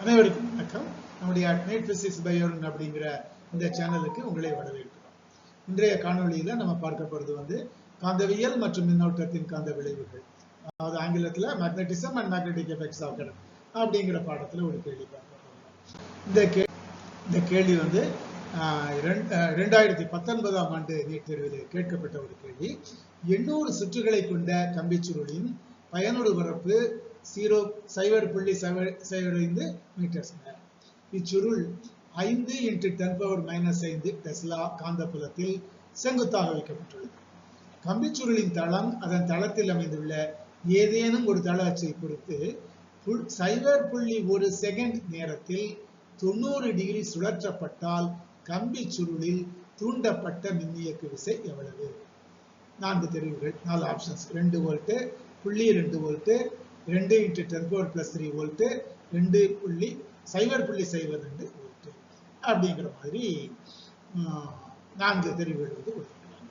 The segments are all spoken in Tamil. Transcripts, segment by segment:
அனைவருக்கும் வணக்கம். நம்முடைய அட்னைட் பிசிக்ஸ் பயோன் அப்படிங்கிற இந்த சேனலுக்கு உங்களை வரவேற்கிறோம். இன்றைய காணொளியில நம்ம பார்க்க போறது வந்து காந்தவியல் மற்றும் மின்னோட்டத்தின் காந்த விளைவுகள். அதாவது ஆங்கிலத்துல magnetism and magnetic effects of current அப்படிங்கிற பாடத்துல ஒரு கேள்வி பார்க்க போகிறோம் இந்த கே இந்த கேள்வி வந்து ஆஹ், இரண்டு- பத்தொன்பதாம் ஆண்டு நீட் தேர்வில் கேட்கப்பட்ட ஒரு கேள்வி. எண்ணூறு சுற்றுகளை கொண்ட கம்பிச்சுருளின் பயனுறு பரப்பு ஜீரோ சைபர் புள்ளி சைபர் ஐந்து மீட்டர் ஸ்கொயர் இச்சுருள் ஐந்து இன்ட்டு டென் பவர் மைனஸ் ஐந்து டெஸ்லா காந்தப்புலத்தில் செங்குத்தாக வைக்கப்பட்டுள்ளது. கம்பிச்சுருளின் தளம் அதன் தளத்தில் அமைந்துள்ள ஏதேனும் ஒரு தள அச்சை பொறுத்து சைபர் புள்ளி ஒரு செகண்ட் நேரத்தில் தொண்ணூறு டிகிரி சுழற்றப்பட்டால் கம்பி சுருளில் தூண்டப்பட்ட மின்னியக்கு விசை எவ்வளவு? நான்கு தெரிவுகள் நாலு ஆப்ஷன்ஸ் ரெண்டு வோல்ட்டு புள்ளி ரெண்டு வோல்ட்டு ரெண்டு into ten power plus three volt ரெண்டு புள்ளி சைபர் புள்ளி சைபர் ரெண்டு வோல்ட்டு அப்படிங்கிற மாதிரி நான்கு தெரிவுகள் வந்து கொடுத்துருக்காங்க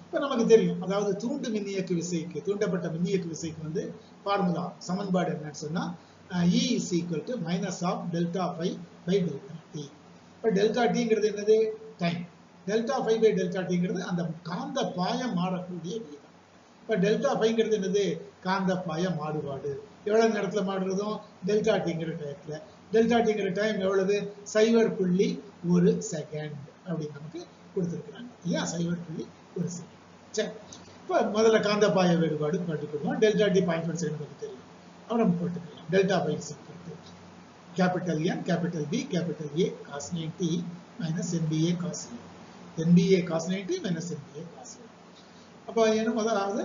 இப்போ நமக்கு தெரியும் அதாவது தூண்டு மின்னியக்கு விசைக்கு தூண்டப்பட்ட மின்னியக்கு விசைக்கு வந்து ஃபார்முலா சமன்பாடு என்னன்னு சொன்னா E is equal to minus of delta phi by delta t இப்போ டெல்டா டிங்கிறது என்னது? Time delta phi by delta டிங்கிறது அந்த காந்த பாயம் மாறக்கூடிய விகிதம் இப்போ டெல்டா ஃபைங்கிறது என்னது? காந்தப்பாய மாடுபாடு மாறுபாடு. எவ்வளவு நேரத்துல மாடுறதும் டெல்டா டிங்கிற டயத்தில் டெல்டா டிங்கிற டைம் எவ்வளவு? சைபர் புள்ளி ஒரு செகண்ட் அப்படின்னு நமக்கு கொடுத்துருக்குறாங்க. இல்லையா? சைபர் புள்ளி ஒரு செகண்ட் சரி. இப்போ முதல்ல காந்தப்பாய வேறுபாடு கட்டுக்கிடுவோம் delta t point one second நமக்கு தெரியும். அப்புறம் போட்டுக்கலாம். டெல்டா பை சிக்கிறது capital N, capital B, capital A, cos 90 minus NBA cos A. NBA cos 90 minus NBA cos A. அப்போ என்ன முதலாவது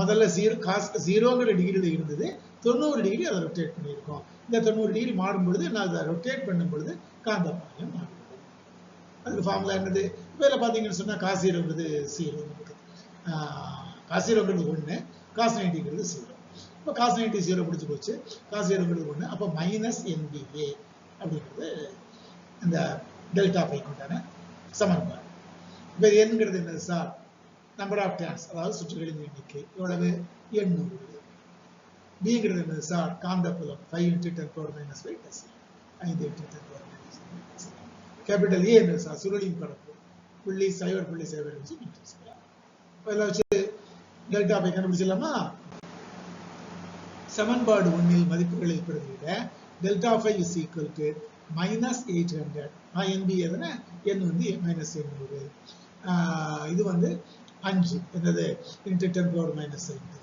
முதல்ல ஜீரோ காஸ் ஜீரோங்கிற டிகிரியில் இருந்தது தொண்ணூறு டிகிரி அதை ரொட்டேட் பண்ணியிருக்கோம். இந்த தொண்ணூறு டிகிரி மாறும் பொழுது நான் அதை ரொட்டேட் பண்ணும் பொழுது காந்தமாயம் மாறும். அதுக்கு ஃபார்முலா என்னது? இப்போ இதில் பார்த்தீங்கன்னு சொன்னால் காசீரோங்கிறது சீரோ ஜீரோ ஒன்று காஸ் நைன்டிங்கிறது ஜீரோ இப்போ காஸ் நைன்டி ஜீரோ பிடிச்சி போச்சு. காஸ் ஜீரோங்கிறது ஒன்று அப்போ மைனஸ் என்பிஏ அப்படிங்கிறது இந்த டெல்டா ஃபைவ் கொண்டான சமன்பாடு. இப்போ என்கிறது என்னது சார் நம்பர் ஆஃப் டேன்ஸ் அதாவது சுற்றுகளின் எண்ணிக்கை எவ்வளவு? எண்ணூறு. பிங்கிறது என்னது சார் காந்தப்புலம். Five into ten power minus five டெஸ் ஐந்து into ten power minus capital A என்னது சார் சுருளின் பரப்பு. புள்ளி சைபர் புள்ளி சைபர் வச்சு மீட்டர் ஸ்கொயர் இப்போ இதில் வச்சு டெல்டா பை கண்டுபிடிச்சிடலாமா? சமன்பாடு ஒன்றில் மதிப்புகளை பிரதியிட delta five is equal to minus eight hundred NP எதுனா என் வந்து மைனஸ் எண்ணூறு. இது வந்து அஞ்சு. என்னது? இன்ட்டு டென் பவர் மைனஸ் ஐந்து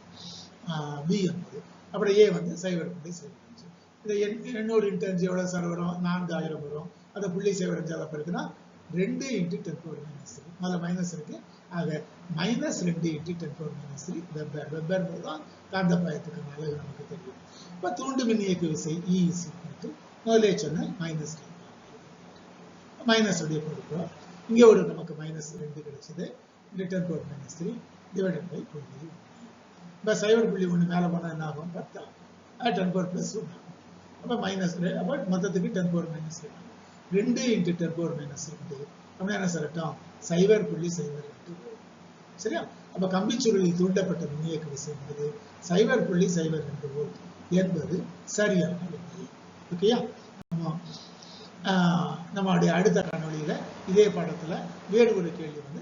பி என்பது. அப்புறம் ஏ வந்து சைபர் புள்ளி சைபர் அஞ்சு. இந்த எண் எண்ணூறு இன்ட்டு அஞ்சு எவ்வளோ சார் வரும்? நான்காயிரம் வரும். அந்த புள்ளி சைபர் அஞ்சு அதை பிறகுனா ரெண்டு into ten power minus three அதில் மைனஸ் இருக்கு. ஆக மைனஸ் ரெண்டு into ten power minus three weber வெப்பர்ன்றது தான் காந்த அழகு நமக்கு தெரியும். இப்போ தூண்டு மின் இயக்கு விசை e இஇசி இஸ் முதலே சொன்ன மைனஸ் மைனஸ் அப்படியே கொடுக்குறோம் இங்கே ஒரு நமக்கு மைனஸ் ரெண்டு கிடைச்சது. Return power minus three divided by புள்ளி இப்போ சைபர் புள்ளி ஒன்று மேலே போனால் என்ன ஆகும்? பத்தா டென் பவர் ப்ளஸ் ஒன்று அப்போ மைனஸ் அப்போ மொத்தத்துக்கு டென் பவர் மைனஸ் ரெண்டு ரெண்டு இன்ட்டு டென் பவர் மைனஸ் ரெண்டு. அப்படின்னா என்ன சொல்லட்டும் சைபர் புள்ளி சைபர் ரெண்டு. சரியா? அப்போ கம்பிச்சுருளில் தூண்டப்பட்ட மின்னியக்கு விசை என்பது சைபர் புள்ளி சைபர் ரெண்டு வோல்ட் என்பது சரியான விடை ஓகேயா நம்ம ஆஹ், நம்மளுடைய அடுத்த காணொளியில இதே பாடத்தில் வேறு ஒரு கேள்வி வந்து